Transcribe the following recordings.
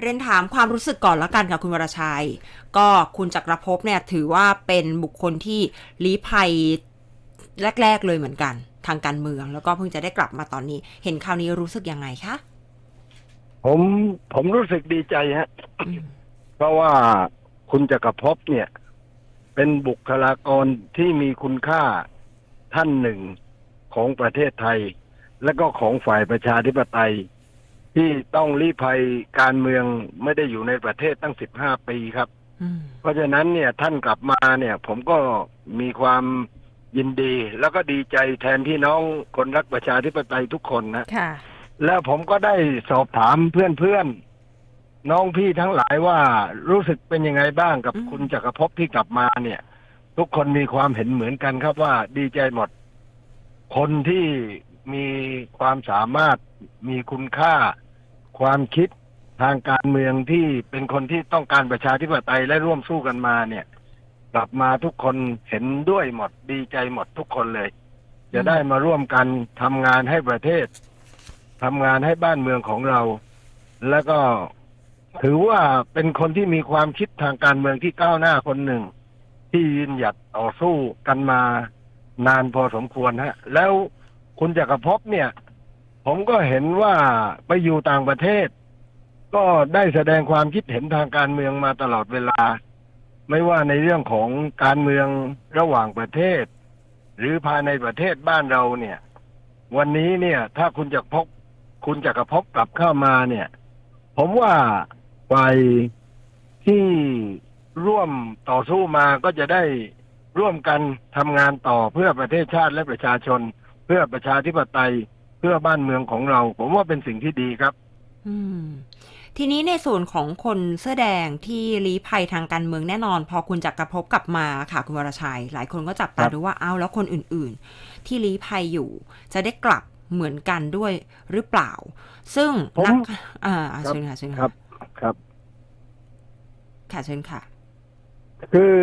เรียนถามความรู้สึกก่อนละกันค่ะคุณวรชัย ก็คุณจักรภพเนี่ยถือว่าเป็นบุคคลที่ลี้ภัยแรก ๆ เลยเหมือนกัน ทางการเมือง แล้วก็เพิ่งจะได้กลับมาตอนนี้ เห็นข่าวนี้รู้สึกยังไงคะผมผมรู้สึกดีใจฮะอืมเพราะว่าคุณจักรภพเนี่ย เป็นบุคลากรที่มีคุณค่าท่านหนึ่งของประเทศไทย และก็ของฝ่ายประชาธิปไตย ที่ต้องลี้ภัยการเมืองไม่ได้อยู่ในประเทศตั้งสิบห้าปีครับอืมเพราะฉะนั้นเนี่ยท่านกลับมาเนี่ย ผมก็มีความยินดี แล้วก็ดีใจแทนพี่น้องคนรักประชาธิปไตยทุกคนนะค่ะ แล้วผมก็ได้สอบถามเพื่อนๆ น้องพี่ทั้งหลายว่ารู้สึกเป็นยังไงบ้างกับอืมคุณจักรภพที่กลับมาเนี่ย ทุกคนมีความเห็นเหมือนกันครับว่าดีใจหมด คนที่มีความสามารถมีคุณค่า ความคิดทางการเมืองที่เป็นคนที่ต้องการประชาธิปไตยและร่วมสู้กันมาเนี่ย กลับมาทุกคนเห็นด้วยหมดดีใจหมดทุกคนเลย จะได้มาร่วมกันทำงานให้ประเทศทำงานให้บ้านเมืองของเรา แล้วก็ถือว่าเป็นคนที่มีความคิดทางการเมืองที่ก้าวหน้าคนหนึ่ง ที่ยืนหยัดต่อสู้กันมานานพอสมควรฮะ แล้วคุณจักรภพเนี่ย ผมก็เห็นว่าไปอยู่ต่างประเทศ ก็ได้แสดงความคิดเห็นทางการเมืองมาตลอดเวลา ไม่ว่าในเรื่องของการเมืองระหว่างประเทศ หรือภายในประเทศบ้านเราเนี่ย วันนี้เนี่ย ถ้าคุณจักรภพคุณจักรภพบกลับเข้ามาเนี่ย ผมว่าฝ่ายที่ร่วมต่อสู้มาก็จะได้ร่วมกันทำงานต่อเพื่อประเทศชาติและประชาชน เพื่อประชาธิปไตย พื่อบ้านเมืองของเรา ผมว่าเป็นสิ่งที่ดีครับ อืม ทีนี้ในส่วนของคนเสื้อแดงที่ลี้ภัยทางการเมืองแน่นอน พอคุณจักรภพกลับมาค่ะคุณวรชัย หลายคนก็จับตาครับดูว่าอ้าวแล้วคนอื่น ๆ ที่ลี้ภัยอยู่ จะได้กลับเหมือนกันด้วยหรือเปล่า ซึ่งผมนักอ่าครับเชิญค่ะเชิญคค่ะรับ ครับ ค่ะเชิญค่ะ คือ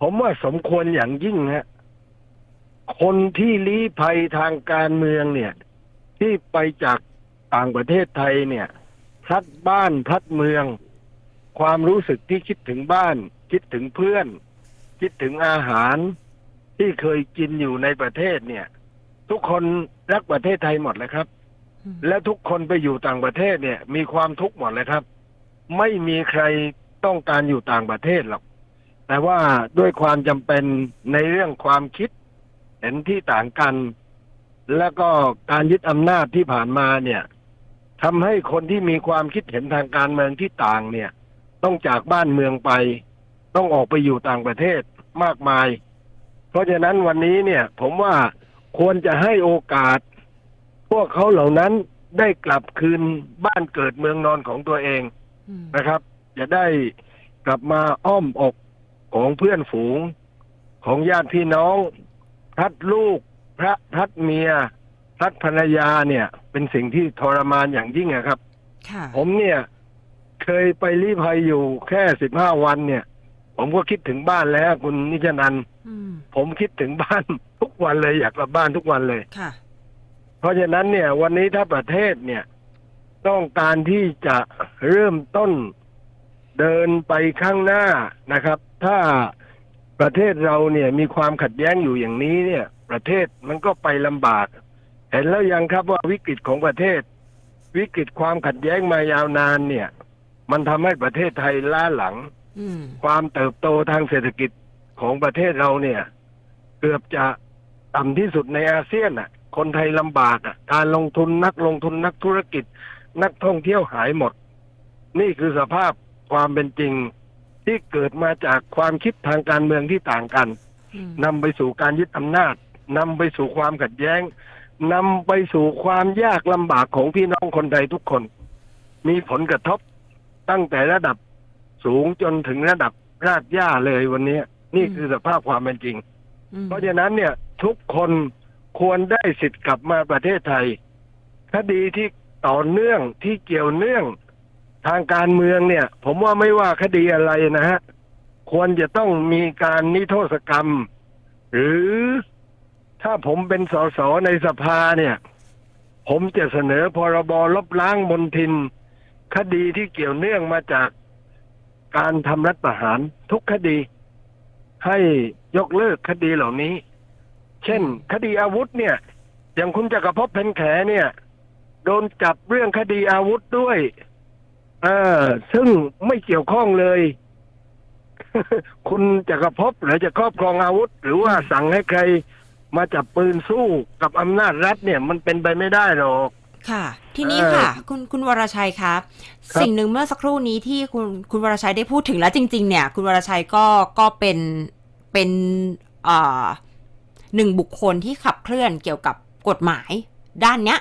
ผมว่าสมควรอย่างยิ่งฮะ คนที่ลี้ภัยทางการเมืองเนี่ย ที่ไปจากต่างประเทศไทยเนี่ยพลัดบ้านพลัดเมือง ความรู้สึกที่คิดถึงบ้าน คิดถึงเพื่อน คิดถึงอาหารที่เคยกินอยู่ในประเทศเนี่ย ทุกคนรักประเทศไทยหมดเลยครับอืมและทุกคนไปอยู่ต่างประเทศเนี่ย มีความทุกข์หมดเลยครับ ไม่มีใครต้องการอยู่ต่างประเทศหรอกแต่ว่าด้วยความจำเป็นในเรื่องความคิด เห็นที่ต่างกัน แล้วก็การยึดอำนาจที่ผ่านมาเนี่ยทำให้คนที่มีความคิดเห็นทางการเมืองที่ต่างเนี่ย ต้องจากบ้านเมืองไป ต้องออกไปอยู่ต่างประเทศมากมาย เพราะฉะนั้นวันนี้เนี่ย ผมว่าควรจะให้โอกาส พวกเขาเหล่านั้นได้กลับคืนบ้านเกิดเมืองนอนของตัวเองนะครับ จะได้กลับมาอ้อมอกของเพื่อนฝูงของญาติพี่น้อง พัดลูกพระพัดเมียพัดภรรยาเนี่ย เป็นสิ่งที่ทรมานอย่างยิ่งอะครับ ค่ะ ผมเนี่ย เคยไปรีภัยอยู่แค่สิบห้าวันเนี่ย ผมก็คิดถึงบ้านแล้ว คุณนิจนันท์อืม ผมคิดถึงบ้าน ทุกวันเลยอยากกลับบ้านทุกวันเลย ค่ะ เพราะฉะนั้นเนี่ย วันนี้ถ้าประเทศเนี่ย ต้องการที่จะเริ่มต้นเดินไปข้างหน้านะครับ ถ้า ประเทศเราเนี่ยมีความขัดแย้งอยู่อย่างนี้เนี่ย ประเทศมันก็ไปลำบาก เห็นแล้วยังครับว่าวิกฤตของประเทศ วิกฤตความขัดแย้งมายาวนานเนี่ย มันทำให้ประเทศไทยล้าหลังอืมความเติบโตทางเศรษฐกิจของประเทศเราเนี่ย เกือบจะต่ำที่สุดในอาเซียนอะ คนไทยลำบากอะ การลงทุนนักลงทุนนักธุรกิจ นักท่องเที่ยวหายหมด นี่คือสภาพความเป็นจริง ที่เกิดมาจากความคิดทางการเมืองที่ต่างกันอืมนำไปสู่การยึดอำนาจนำไปสู่ความขัดแย้งนำไปสู่ความยากลำบากของพี่น้องคนไทยทุกคน มีผลกระทบตั้งแต่ระดับสูงจนถึงระดับรากหญ้าเลยวันนี้ นี่คือสภาพความเป็นจริงอืมเพราะฉะนั้นเนี่ยทุกคนควรได้สิทธิ์กลับมาประเทศไทย คดีที่ต่อเนื่องที่เกี่ยวเนื่อง ทางการเมืองเนี่ย ผมว่าไม่ว่าคดีอะไรนะฮะควรจะต้องมีการนิโทษกรรม หรือถ้าผมเป็นสสในสภาเนี่ย ผมจะเสนอพรบลบล้างมนทิน คดีที่เกี่ยวเนื่องมาจากการทำรัฐประหารทุกคดี ให้ยกเลิกคดีเหล่านี้ เช่น คดีอาวุธเนี่ย อย่างคุณจักรภพเพนแขเนี่ย โดนจับเรื่องคดีอาวุธด้วย เออซึ่งไม่เกี่ยวข้องเลย คุณจักรภพหรือจะครอบครองอาวุธ หรือว่าสั่งให้ใครมาจับปืนสู้กับอำนาจรัฐเนี่ย มันเป็นไปไม่ได้หรอกค่ะ ทีนี้เอ่อค่ะ คุณคุณวรชัยครับครับ สิ่งหนึ่งเมื่อสักครู่นี้ที่คุณคุณวรชัยได้พูดถึงแล้วจริง ๆ เนี่ย คุณวรชัยก็ก็เป็นเป็นเอ่อหนึ่งบุคคลที่ขับเคลื่อนเกี่ยวกับกฎหมาย ด้านเนี้ย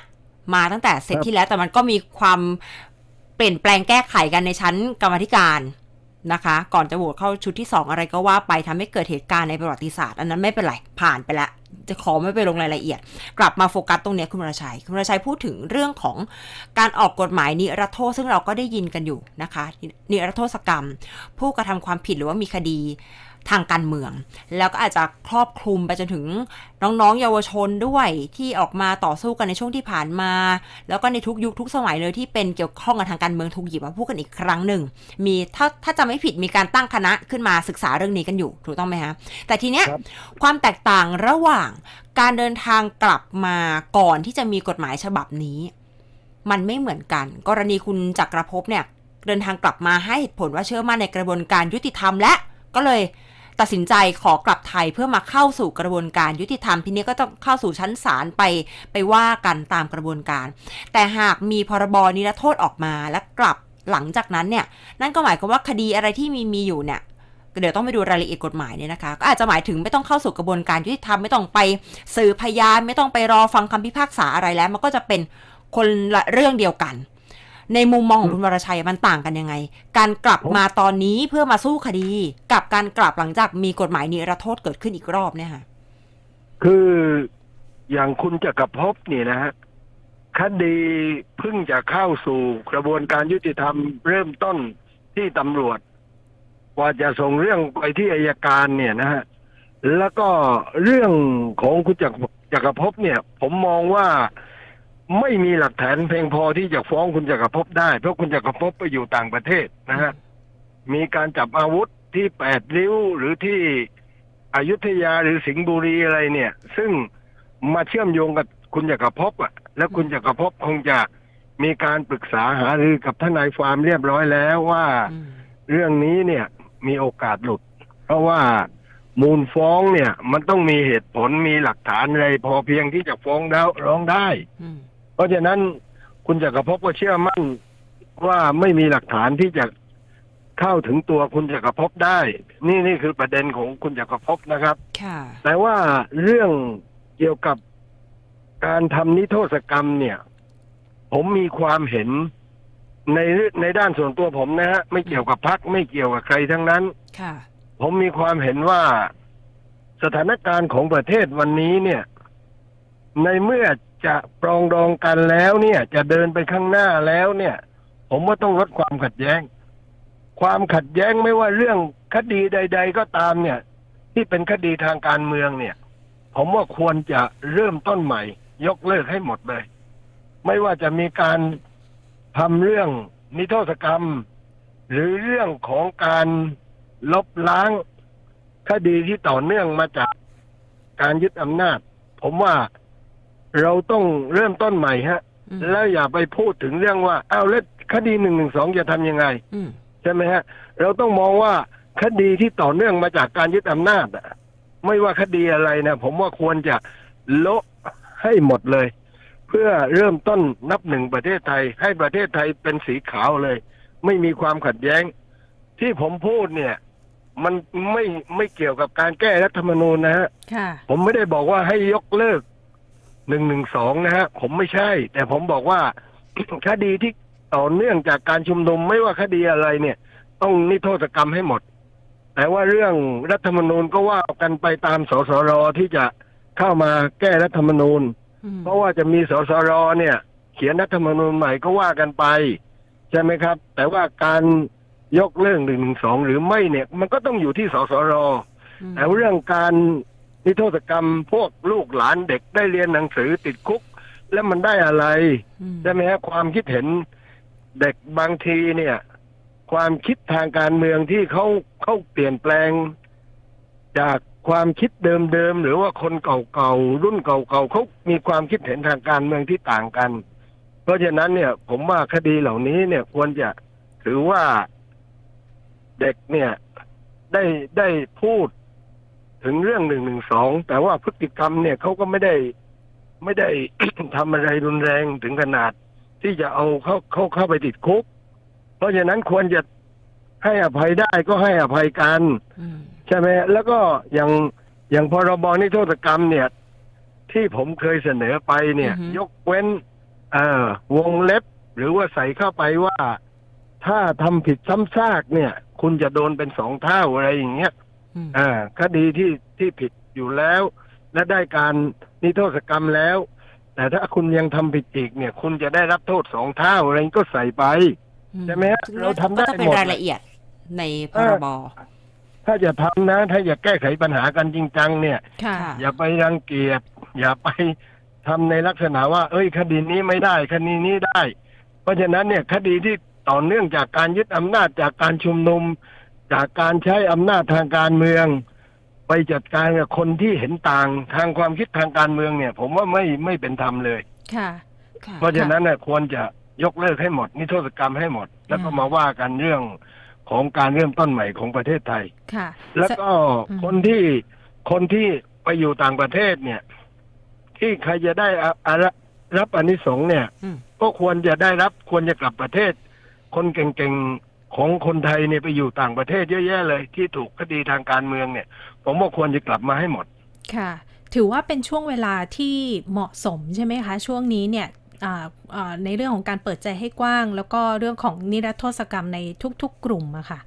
มาตั้งแต่เสร็จที่แล้วแต่มันก็มีความ เปลี่ยนแปลงแก้ไขกันในชั้นกรรมธิการนะคะ ก่อนจะโหวตเข้าชุดที่ 2 อะไรก็ว่าไปทำให้เกิดเหตุการณ์ในประวัติศาสตร์ อันนั้นไม่เป็นไร ผ่านไปแล้วจะขอไม่ไปลงรายละเอียด กลับมาโฟกัสตรงนี้คุณวรชัย คุณวรชัยพูดถึงเรื่องของการออกกฎหมายนิรโทษ ซึ่งเราก็ได้ยินกันอยู่นะคะ นิรโทษกรรม ผู้กระทำความผิดหรือว่ามีคดี ทางการเมือง แล้วก็อาจจะครอบคลุมไปจนถึงน้องๆ เยาวชนด้วยที่ออกมาต่อสู้กันในช่วงที่ผ่านมา แล้วก็ในทุกยุคทุกสมัยเลยที่เป็นเกี่ยวข้องกับทางการเมืองถูกหยิบมาพูดกันอีกครั้งหนึ่งมีถ้าถ้าจะไม่ผิดมีการตั้งคณะขึ้นมาศึกษาเรื่องนี้กันอยู่ถูกต้องไหมฮะแต่ทีเนี้ยความแตกต่างระหว่างการเดินทางกลับมาก่อนที่จะมีกฎหมายฉบับนี้ มันไม่เหมือนกัน กรณีคุณจักรภพเนี่ยเดินทางกลับมาให้เหตุผลว่าเชื่อมั่นในกระบวนการยุติธรรมและก็เลย ตัดสินใจขอกลับไทยเพื่อมาเข้าสู่กระบวนการยุติธรรมทีนี้ก็ต้องเข้าสู่ชั้นศาลไปไปว่ากันตามกระบวนการ แต่หากมีพรบนิรโทษออกมาและกลับหลังจากนั้นเนี่ยนั่นก็หมายความว่าคดีอะไรที่มีมีอยู่เนี่ยเดี๋ยวต้องไปดูรายละเอียดกฎหมายเนี่ยนะคะก็อาจจะหมายถึงไม่ต้องเข้าสู่กระบวนการยุติธรรมไม่ต้องไปสืบพยานไม่ต้องไปรอฟังคำพิพากษาอะไรแล้ว มันก็จะเป็นคนละเรื่องเดียวกัน ในมุมมองของคุณวรชัยมันต่างกันยังไง การกลับมาตอนนี้เพื่อมาสู้คดี กับการกลับหลังจากมีกฎหมายนิรโทษเกิดขึ้นอีกรอบเนี่ยค่ะ คืออย่างคุณจักรภพนี่นะฮะคดีเพิ่งจะเข้าสู่กระบวนการยุติธรรมเริ่มต้นที่ตำรวจกว่าจะส่งเรื่องไปที่อายการเนี่ยนะฮะแล้วก็เรื่องของคุณจักรจักรภพเนี่ย ผมมองว่า ไม่มีหลักฐานเพียงพอที่จะฟ้องคุณจักรภพได้ เพราะคุณจักรภพไปอยู่ต่างประเทศนะฮะมีการจับอาวุธที่แปดริ้วหรือที่อยุธยาหรือสิงห์บุรีอะไรเนี่ย ซึ่งมาเชื่อมโยงกับคุณจักรภพอะ แล้วคุณจักรภพคงจะมีการปรึกษาหารือกับทนายความเรียบร้อยแล้วว่าอืมเรื่องนี้เนี่ยมีโอกาสหลุด เพราะว่ามูลฟ้องเนี่ย มันต้องมีเหตุผลมีหลักฐานอะไรพอเพียงที่จะฟ้องแล้วร้องได้อืม เพราะฉะนั้นคุณจักรภพก็เชื่อมั่นว่าไม่มีหลักฐานที่จะเข้าถึงตัวคุณจักรภพได้ นี่นี่คือประเด็นของคุณจักรภพนะครับ ค่ะ แต่ว่าเรื่องเกี่ยวกับการทำนิโทษกรรมเนี่ย ผมมีความเห็นในในด้านส่วนตัวผมนะฮะไม่เกี่ยวกับพักไม่เกี่ยวกับใครทั้งนั้น ค่ะ ผมมีความเห็นว่าสถานการณ์ของประเทศวันนี้เนี่ย ในเมื่อ จะปรองดองกันแล้วเนี่ย จะเดินไปข้างหน้าแล้วเนี่ย ผมว่าต้องลดความขัดแย้ง ความขัดแย้งไม่ว่าเรื่องคดีใด ๆ ก็ตามเนี่ย ที่เป็นคดีทางการเมืองเนี่ย ผมว่าควรจะเริ่มต้นใหม่ ยกเลิกให้หมดเลย ไม่ว่าจะมีการทำเรื่องนิโทษกรรม หรือเรื่องของการลบล้างคดีที่ต่อเนื่องมาจากการยึดอำนาจ ผมว่า เราต้องเริ่มต้นใหม่ฮะอืมแล้วอย่าไปพูดถึงเรื่องว่าอ้าวแล้วคดีหนึ่งหนึ่งสองจะทำยังไงอืมใช่ไหมฮะ เราต้องมองว่าคดีที่ต่อเนื่องมาจากการยึดอำนาจอะไม่ว่าคดีอะไรนะ ผมว่าควรจะโละให้หมดเลย เพื่อเริ่มต้นนับหนึ่งประเทศไทย ให้ประเทศไทยเป็นสีขาวเลย ไม่มีความขัดแย้ง ที่ผมพูดเนี่ย มันไม่ไม่เกี่ยวกับการแก้รัฐธรรมนูญนะฮะค่ะผมไม่ได้บอกว่าให้ยกเลิก หนึ่งหนึ่งสองนะฮะผมไม่ใช่ แต่ผมบอกว่า คดีที่ต่อเนื่องจากการชุมนุมไม่ว่าคดีอะไรเนี่ย ต้องนิโทษกรรมให้หมด แต่ว่าเรื่องรัฐธรรมนูญก็ว่ากันไปตามสสรที่จะเข้ามาแก้รัฐธรรมนูญอืมเพราะว่าจะมีสสรเนี่ย เขียนรัฐธรรมนูญใหม่ก็ว่ากันไป ใช่ไหมครับ แต่ว่าการยกเลิกหนึ่งหนึ่งสองหรือไม่เนี่ย มันก็ต้องอยู่ที่สสรอืมแต่เรื่องการ นิโทษกรรมพวกลูกหลานเด็กได้เรียนหนังสือติดคุก แล้วมันได้อะไรอืมใช่ไหมฮะความคิดเห็นเด็กบางทีเนี่ย ความคิดทางการเมืองที่เขาเขาเปลี่ยนแปลง จากความคิดเดิมๆหรือว่าคนเก่าๆรุ่นเก่าๆเขามีความคิดเห็นทางการเมืองที่ต่างกัน เพราะฉะนั้นเนี่ย ผมว่าคดีเหล่านี้เนี่ยควรจะถือว่าเด็กเนี่ยได้ได้พูด ถึงเรื่องหนึ่งหนึ่งสองแต่ว่าพฤติกรรมเนี่ยเขาก็ไม่ได้ไม่ได้ ทำอะไรรุนแรงถึงขนาด ที่จะเอาเขาเขาเข้าไปติดคุก เพราะฉะนั้นควรจะให้อภัยได้ก็ให้อภัยกันอืมใช่ไหมแล้วก็อย่างอย่างพรบนิรโทษกรรมเนี่ย ที่ผมเคยเสนอไปเนี่ยอือฮึยกเว้น เอ่อวงเล็บ หรือว่าใส่เข้าไปว่าถ้าทำผิดซ้ำซากเนี่ย คุณจะโดนเป็นสองเท่าอะไรอย่างเงี้ย อืมอ่าคดีที่ที่ผิดอยู่แล้ว และได้การนิรโทษกรรมแล้ว แต่ถ้าคุณยังทำผิดอีกเนี่ย คุณจะได้รับโทษสองเท่าอะไรก็ใส่ไปใช่ไหมฮะซึ่งเราทำได้ก็จะเป็นหมดรายละเอียดในพรบถ้าจะทำนะ ถ้าอยากแก้ไขปัญหากันจริงจังเนี่ยค่ะค่ะอย่าไปรังเกียจอย่าไปทำในลักษณะว่า เอ้ย คดีนี้ไม่ได้ คดีนี้ได้ เพราะฉะนั้นเนี่ยคดีที่ต่อเนื่องจากการยึดอำนาจจากการชุมนุม จากการใช้อำนาจทางการเมือง ไปจัดการกับคนที่เห็นต่างทางความคิดทางการเมืองเนี่ย ผมว่าไม่ไม่เป็นธรรมเลย ค่ะค่ะเพราะฉะนั้นเนี่ยควรจะยกเลิกให้หมด นิรโทษกรรมให้หมด แล้วก็อืมมาว่ากันเรื่องของการเริ่มต้นใหม่ของประเทศไทย ค่ะ แล้วก็อืมคนที่คนที่ไปอยู่ต่างประเทศเนี่ย ที่ใครจะได้อะอะรับอานิสงส์เนี่ยอืมก็ควรจะได้รับควรจะกลับประเทศ คนเก่งๆ ของคนไทยเนี่ยไปอยู่ต่างประเทศเยอะแยะเลย ที่ถูกคดีทางการเมืองเนี่ย ผมว่าควรจะกลับมาให้หมด ค่ะ ถือว่าเป็นช่วงเวลาที่เหมาะสมใช่ไหมคะ ช่วงนี้เนี่ยอ่าอ่าในเรื่องของการเปิดใจให้กว้าง แล้วก็เรื่องของนิรโทษกรรมในทุก ๆ กลุ่มอะค่ะ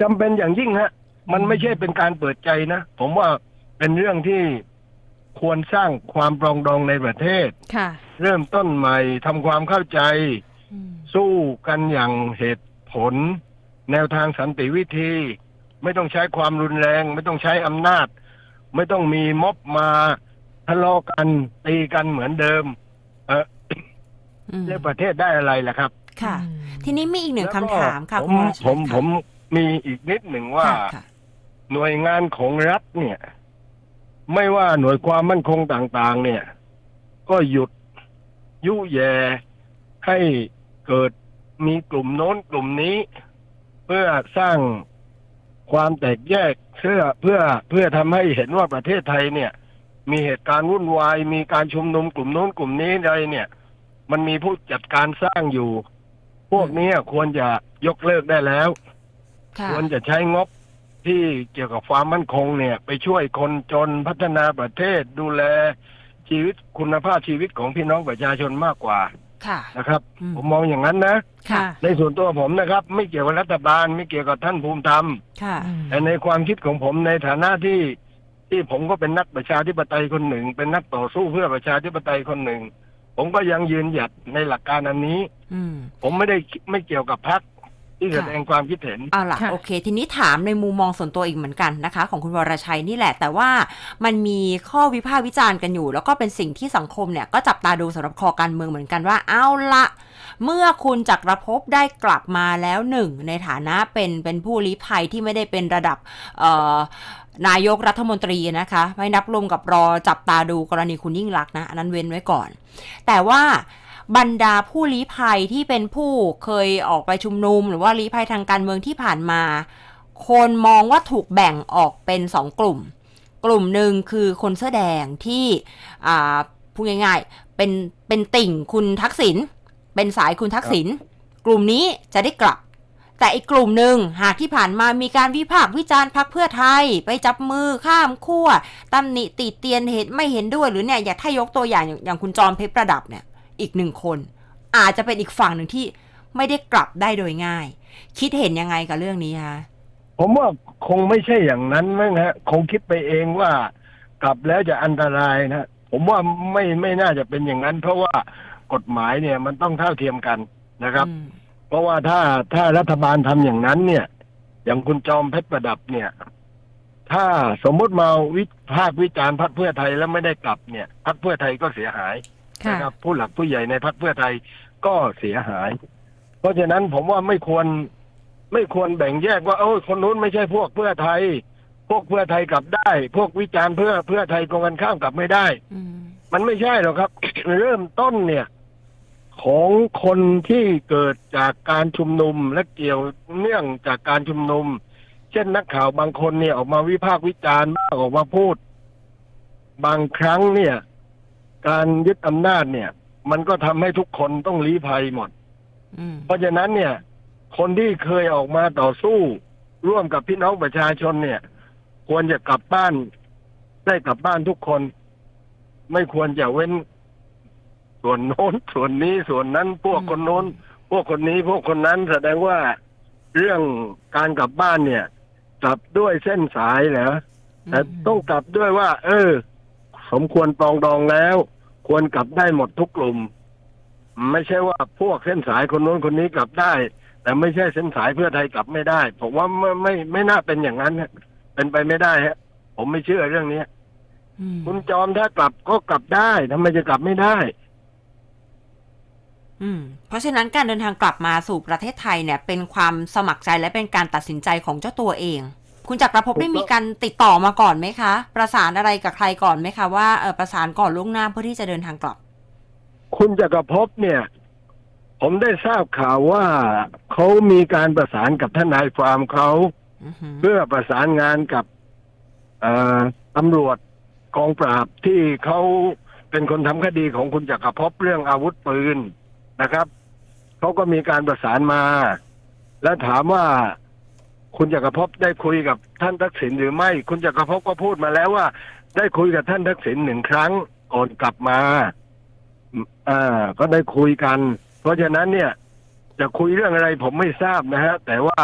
จำเป็นอย่างยิ่งฮะ มันไม่ใช่เป็นการเปิดใจนะ ผมว่าเป็นเรื่องที่ควรสร้างความปรองดองในประเทศค่ะ เริ่มต้นใหม่ทำความเข้าใจอืมสู้กันอย่างเหตุ ผล แนวทางสันติวิธี ไม่ต้องใช้ความรุนแรง ไม่ต้องใช้อำนาจ ไม่ต้องมีม็อบมาทะเลาะกันตีกันเหมือนเดิม เอออืมในประเทศได้อะไรล่ะครับ ค่ะอืมทีนี้มีอีกหนึ่งแล้วก็คำถามค่ะผคุมณวรชัยผมค่ะผมมีอีกนิดหนึ่งว่าค่ะค่ะหน่วยงานของรัฐเนี่ย ไม่ว่าหน่วยความมั่นคงต่างๆ เนี่ย ก็หยุดยุแยให้เกิด มีกลุ่มโน้นกลุ่มนี้ เพื่อสร้างความแตกแยกเพื่อเพื่อเพื่อทำให้เห็นว่าประเทศไทยเนี่ย มีเหตุการณ์วุ่นวาย มีการชุมนุมกลุ่มโน้นกลุ่มนี้อะไรเนี่ย มันมีผู้จัดการสร้างอยู่ พวกเนี้ยควรจะยกเลิกได้แล้วค่ะควรจะใช้งบที่เกี่ยวกับความมั่นคงเนี่ย ไปช่วยคนจนพัฒนาประเทศดูแลชีวิตคุณภาพชีวิตของพี่น้องประชาชนมากกว่า ค่ะ นะครับ อืม ผมมองอย่างนั้นนะ ค่ะ ในส่วนตัวผมนะครับ ไม่เกี่ยวกับรัฐบาล ไม่เกี่ยวกับท่านภูมิธรรม ค่ะ อืม แต่ในความคิดของผมในฐานะที่ที่ผมก็เป็นนักประชาธิปไตยคนหนึ่ง เป็นนักต่อสู้เพื่อประชาธิปไตยคนหนึ่ง ผมก็ยังยืนหยัดในหลักการอันนี้ อืม ผมไม่ได้ไม่เกี่ยวกับพรรค ที่แสดงความคิดเห็นเอาล่ะค่ะโอเค ทีนี้ถามในมุมมองส่วนตัวอีกเหมือนกันนะคะ ของคุณวรชัยนี่แหละ แต่ว่ามันมีข้อวิพากษ์วิจารณ์กันอยู่ แล้วก็เป็นสิ่งที่สังคมเนี่ยก็จับตาดูสำหรับคอการเมืองเหมือนกันว่าเอาละเมื่อคุณจักรภพได้กลับมาแล้วหนึ่งในฐานะเป็นเป็นผู้ลี้ภัยที่ไม่ได้เป็นระดับเอ่อนายกรัฐมนตรีนะคะ ไม่นับรวมกับรอจับตาดูกรณีคุณยิ่งรักษณ์นะ อันนั้นเว้นไว้ก่อน แต่ว่า บรรดาผู้ลี้ภัยที่เป็นผู้เคยออกไปชุมนุม หรือว่าลี้ภัยทางการเมืองที่ผ่านมา คนมองว่าถูกแบ่งออกเป็นสองกลุ่ม กลุ่มหนึ่งคือคนเสื้อแดงที่พูดง่ายๆเป็นเป็นติ่งคุณทักษิณเป็นสายคุณทักษิณกลุ่มนี้จะได้กลับ แต่อีกกลุ่มหนึ่งหากที่ผ่านมามีการวิพากษ์วิจารณ์พักเพื่อไทย ไปจับมือข้ามขั้วตำหนิติเตียนเหตุไม่เห็นด้วยหรือเนี่ยอยากถ้ายกตัวอย่างอย่างอย่างคุณจอมเพชรประดับเนี่ย อีกหนึ่งคน อาจจะเป็นอีกฝั่งหนึ่งที่ไม่ได้กลับได้โดยง่าย คิดเห็นยังไงกับเรื่องนี้คะผมว่าคงไม่ใช่อย่างนั้นมั้งฮะคงคิดไปเองว่ากลับแล้วจะอันตรายนะผมว่าไม่ไม่น่าจะเป็นอย่างนั้น เพราะว่ากฎหมายเนี่ยมันต้องเท่าเทียมกันนะครับอืมเพราะว่าถ้าถ้ารัฐบาลทำอย่างนั้น เนี่ย อย่างคุณจอมเพชรประดับเนี่ย ถ้าสมมุติมาวิพากษ์วิจารณ์พรรคเพื่อไทยแล้วไม่ได้กลับเนี่ยพรรคเพื่อไทยก็เสียหายค่ะ นะครับผู้หลักผู้ใหญ่ในพรรคเพื่อไทยก็เสียหาย เพราะฉะนั้นผมว่าไม่ควรไม่ควรแบ่งแยกว่า เออคนนู้นไม่ใช่พวกเพื่อไทย พวกเพื่อไทยกลับได้ พวกวิจารณ์เพื่อเพื่อไทยตรงกันข้ามกลับไม่ได้อืมมันไม่ใช่หรอกครับ เริ่มต้นเนี่ย ของคนที่เกิดจากการชุมนุมและเกี่ยวเนื่องจากการชุมนุม เช่นนักข่าวบางคนเนี่ยออกมาวิพากษ์วิจารณ์บ้างออกมาพูด บางครั้งเนี่ย การยึดอำนาจเนี่ย มันก็ทำให้ทุกคนต้องลี้ภัยหมด อืมเพราะฉะนั้นเนี่ย คนที่เคยออกมาต่อสู้ ร่วมกับพี่น้องประชาชนเนี่ย ควรจะกลับบ้าน ได้กลับบ้านทุกคน ไม่ควรจะเว้น ส่วนโน้น ส่วนนี้ส่วนนั้น พวกคนโน้น พวกคนนี้พวกคนนั้นแสดงว่าเรื่องการกลับบ้านเนี่ย กลับด้วยเส้นสายเหรอ แต่ต้องกลับด้วยว่า เออ สมควรปรองดองแล้ว ควรกลับได้หมดทุกกลุ่ม ไม่ใช่ว่าพวกเส้นสายคนโน้นคนนี้กลับได้ แต่ไม่ใช่เส้นสายเพื่อไทยกลับไม่ได้ ผมว่าไม่ไม่ไม่น่าเป็นอย่างนั้นฮะเป็นไปไม่ได้ฮะ ผมไม่เชื่อเรื่องนี้อืมคุณจอมถ้ากลับก็กลับได้ทำไมจะกลับไม่ได้อืมเพราะฉะนั้นการเดินทางกลับมาสู่ประเทศไทยเนี่ย เป็นความสมัครใจและเป็นการตัดสินใจของเจ้าตัวเอง คุณจักรภพได้มีการติดต่อมาก่อนไหมคะ ประสานอะไรกับใครก่อนไหมคะว่าเออประสานก่อนล่วงหน้าเพื่อที่จะเดินทางกลับ คุณจักรภพเนี่ย ผมได้ทราบข่าวว่าเขามีการประสานกับทนายความเขาอือหือเพื่อประสานงานกับเอ่อตำรวจกองปราบที่เขาเป็นคนทำคดีของคุณจักรภพเรื่องอาวุธปืนนะครับเขาก็มีการประสานมา แล้วถามว่า คุณจักรภพได้คุยกับท่านทักษิณหรือไม่ คุณจักรภพก็พูดมาแล้วว่า ได้คุยกับท่านทักษิณหนึ่งครั้งก่อนกลับมาอ่าก็ได้คุยกัน เพราะฉะนั้นเนี่ย จะคุยเรื่องอะไรผมไม่ทราบนะฮะ แต่ว่า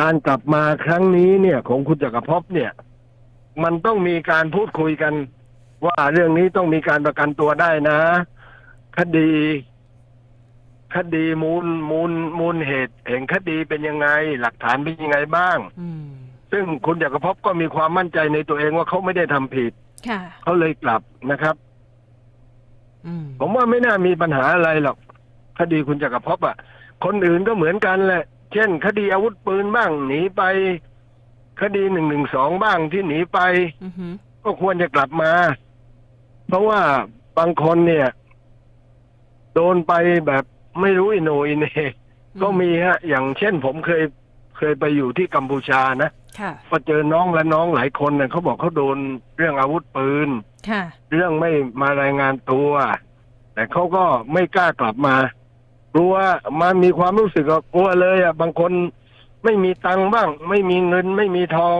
การกลับมาครั้งนี้เนี่ย ของคุณจักรภพเนี่ย มันต้องมีการพูดคุยกัน ว่าเรื่องนี้ต้องมีการประกันตัวได้นะ คดี คดีมูลมูลมูลเหตุแห่งคดีเป็นยังไง หลักฐานเป็นยังไงบ้าง อืม ซึ่งคุณจักรภพก็มีความมั่นใจในตัวเองว่าเขาไม่ได้ทำผิด ค่ะ เขาเลยกลับนะครับ อืม ผมว่าไม่น่ามีปัญหาอะไรหรอกคดีคุณจักรภพอะ คนอื่นก็เหมือนกันแหละ เช่น คดีอาวุธปืนบ้างหนีไป คดีหนึ่งหนึ่งสองบ้างที่หนีไป อือหือก็ควรจะกลับมา เพราะว่าบางคนเนี่ย โดนไปแบบ ไม่รู้อิโหนอิเหนก็มีฮะ อย่างเช่นผมเคยเคยไปอยู่ที่กัมพูชานะค่ะก็เจอน้องและน้องหลายคนเนี่ยเขาบอกเขาโดนเรื่องอาวุธปืนค่ะ เรื่องไม่มารายงานตัว แต่เขาก็ไม่กล้ากลับมากลัวมามีความรู้สึกว่ากลัวเลยอะบางคนไม่มีตังค์บ้าง ไม่มีเงินไม่มีทอง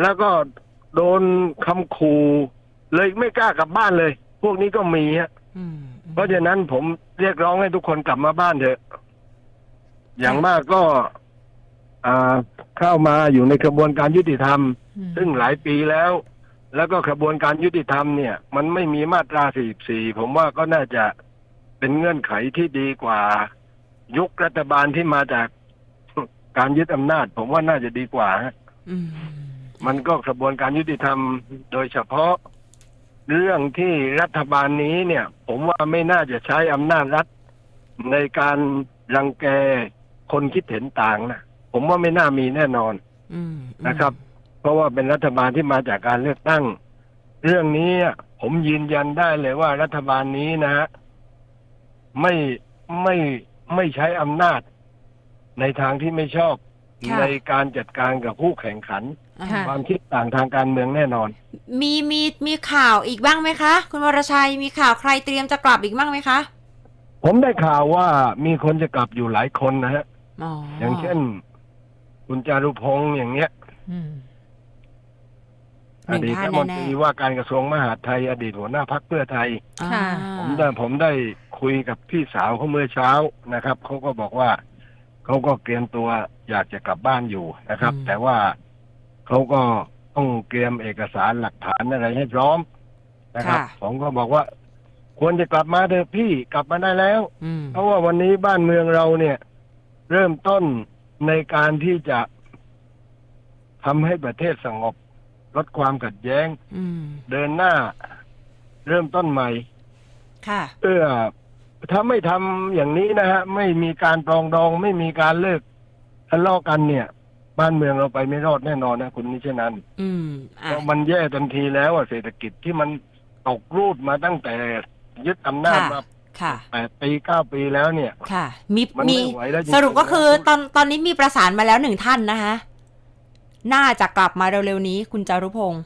แล้วก็โดนคำขู่เลยไม่กล้ากลับบ้านเลย พวกนี้ก็มีฮะอืม เพราะฉะนั้นผมเรียกร้องให้ทุกคนกลับมาบ้านเถอะ อย่างมากก็ อ่าเข้ามาอยู่ในกระบวนการยุติธรรมอืมซึ่งหลายปีแล้ว แล้วก็กระบวนการยุติธรรมเนี่ย มันไม่มีมาตรา 44 ผมว่าก็น่าจะเป็นเงื่อนไขที่ดีกว่า ยุครัฐบาลที่มาจากการยึดอำนาจ ผมว่าน่าจะดีกว่าฮะอืมมันก็กระบวนการยุติธรรม โดยเฉพาะ เรื่องที่รัฐบาลนี้เนี่ย ผมว่าไม่น่าจะใช้อำนาจรัฐในการรังแกคนคิดเห็นต่างนะผมว่าไม่น่ามีแน่นอนอืมนะครับ เพราะว่าเป็นรัฐบาลที่มาจากการเลือกตั้ง เรื่องนี้ผมยืนยันได้เลยว่ารัฐบาลนี้นะฮะไม่ไม่ไม่ใช้อำนาจ ในทางที่ไม่ชอบในการจัดการกับผู้แข่งขันอ่าค่ะความคิดต่างทางการเมืองแน่นอน มีมีมีข่าวอีกบ้างไหมคะ คุณวรชัยมีข่าวใครเตรียมจะกลับอีกบ้างไหมคะผมได้ข่าวว่ามีคนจะกลับอยู่หลายคนนะฮะ อ๋อออย่างเช่น คุณจารุพงษ์อย่างเงี้ย อืมหอนึ่งดีตท่ารันฐมนตแน่รีว่าการกระทรวงมหาดไทย อดีตหัวหน้าพักเพื่อไทยๆอ่าค่ะผมได้ผมได้คุยกับพี่สาวเขาเมื่อเช้านะครับเขาก็บอกว่าเขาก็เตรียมตัวอยากจะกลับบ้านอยู่นะครับแต่ว่าเขาก็ ต้องเตรียมเอกสารหลักฐานอะไรให้พร้อมนะครับผมก็บอกว่า ควรจะกลับมาเถอะพี่กลับมาได้แล้ว อืมเพราะว่าวันนี้บ้านเมืองเราเนี่ย เริ่มต้นในการที่จะทำให้ประเทศสงบ ลดความขัดแย้ง อืมเดินหน้า เริ่มต้นใหม่ ค่ะเพื่อถ้าไม่ทำอย่างนี้นะฮะ ไม่มีการปรองดอง ไม่มีการเลิกทะเลาะกันเนี่ย บ้านเมืองเราไปไม่รอดแน่นอนนะคุณนิชนันอืมอะเพราะมันแย่ทันทีแล้วอะเศรษฐกิจที่มันตกรูดมาตั้งแต่ยึดอำนาจค่ะมาค่ะ แปดปีเก้าปีแล้วเนี่ย ค่ะ มีมันมีไม่ไหวแล้วจริงๆสรุปก็คือตอนตอนนี้มีประสานมาแล้วหนึ่งท่านนะคะน่าจะกลับมาเร็วๆนี้คุณจารุพงศ์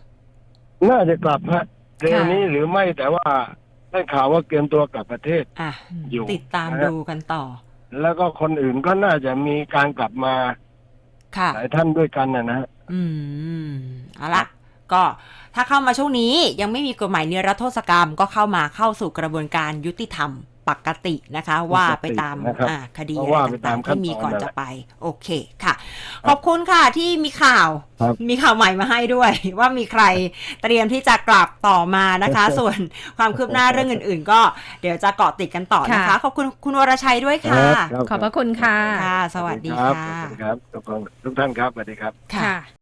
น่าจะกลับฮะเร็วนี้หรือไม่แต่ว่าได้ข่าวว่าเตรียมตัวกลับประเทศ อะ อยู่ติดตามนะฮะ ดูกันต่อ แล้วก็คนอื่นก็น่าจะมีการกลับมาค่ะ หลายท่านด้วยกันนะนะฮะอืมเอาละก็ถ้าเข้ามาช่วงนี้ยังไม่มีกฎหมายนิรโทษกรรม ก็เข้ามาเข้าสู่กระบวนการยุติธรรม ปกตินะคะ ว่าไปตามนะครับอ่าคดีก็อะไรว่าไปตาต่ามงๆขั้นที่มีก่อนตอนนั่นแหจะละไป โอเคค่ะ ขอบคุณค่ะที่มีข่าวครับมีข่าวใหม่มาให้ด้วย ว่ามีใครเตรียมที่จะกลับต่อมานะคะ ส่วนความคืบหน้าเรื่องอื่น ๆ ก็เดี๋ยวจะเกาะติดกันต่อนะคะค่ะขอบคุณคุณวรชัยด้วยค่ะครับขอบพระคุณค่ะค่ะสวัสดีครับค่ะสวัสดีครับทุกคนทุกท่านครับสวัสดีครับค่ะ